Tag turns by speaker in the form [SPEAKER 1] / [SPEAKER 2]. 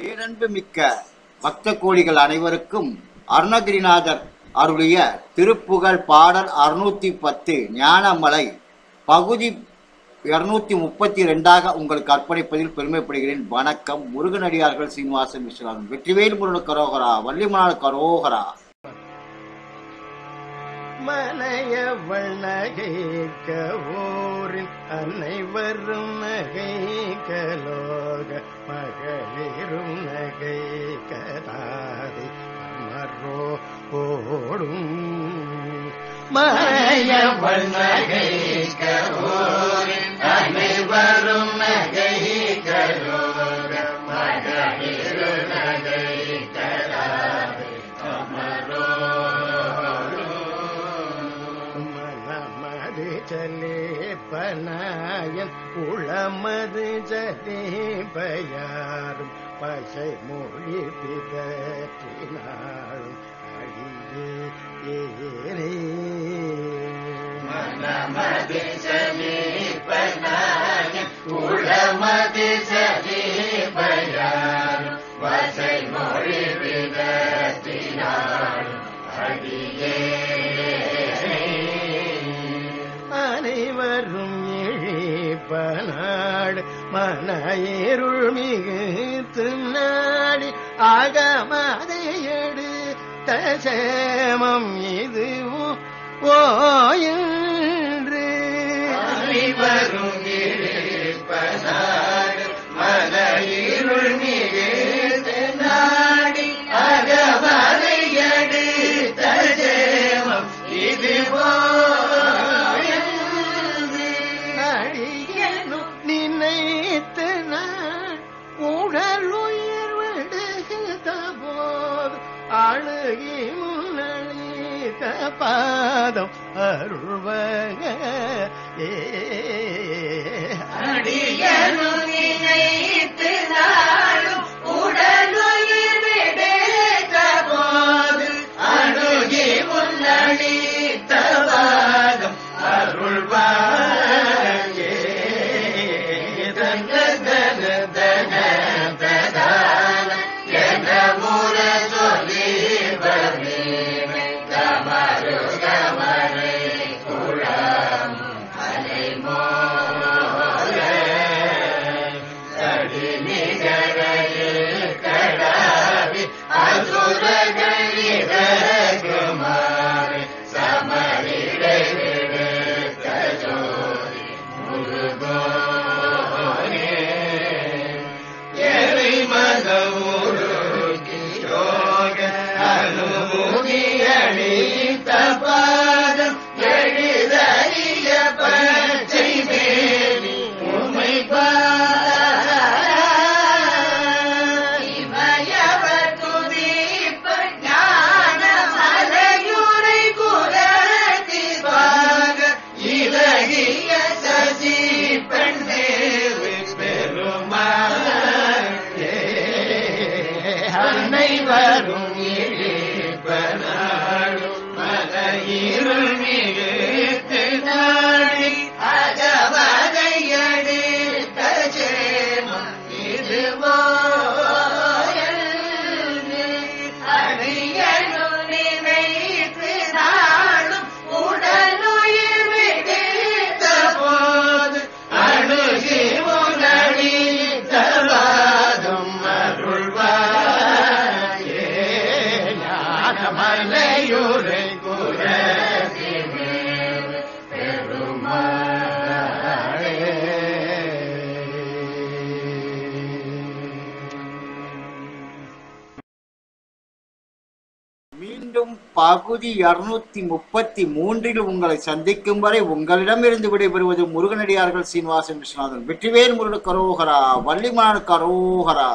[SPEAKER 1] பேரன்பு மிக்க பக்த கோடிகள் அனைவருக்கும் அருணகிரிநாதர் அருளிய திருப்புகழ் பாடல் அறுநூத்தி பத்து ஞானமலை. பகுதி இருநூத்தி முப்பத்தி ரெண்டாக உங்களுக்கு அர்ப்பணிப்பதில் பெருமைப்படுகிறேன். வணக்கம். முருகனடியார்கள் சீனிவாசன் விஸ்வநாதன். வெற்றிவேல் முருகன் கரோகரா. வள்ளிமணால் கரோகரா.
[SPEAKER 2] மனையவள் நகைக்க ஊரில் அனைவரும் நகைக்கலோக மகளிரும் நகை கதாதி அமரோ ஓடும் மனையவள் நகைக்க ஊரில் மனமது சலே பனாயன் உளமது சலே பயாரும் பசை மொழி பிதற்றினாலும் அழியே ஏனே மனமது சலே பனாயன் உளமது சலே பயாரும் பசை மொழி பிதற்றினாலும் இழிப்பனாடு மனையிருள் மிகுத்து நாடி அகமதையடு தசேமம் இதுவும் ஓயன்று வரும் பாதம் அருள்வக. ஏ.
[SPEAKER 3] அடியனும் நாளும் உடலுயிர் விடுத்த போது
[SPEAKER 2] அணுகி பாதம் அனைவரும் இழிப்பனாடும்
[SPEAKER 1] மீண்டும் பகுதி இருநூத்தி முப்பத்தி மூன்றில் உங்களை சந்திக்கும் வரை உங்களிடமிருந்து விடைபெறுவது முருகனடியார்கள் சீனிவாசன் விஸ்வநாதன். வெற்றிவேல் முருகன் கரோகரா வள்ளிமான கரோகரா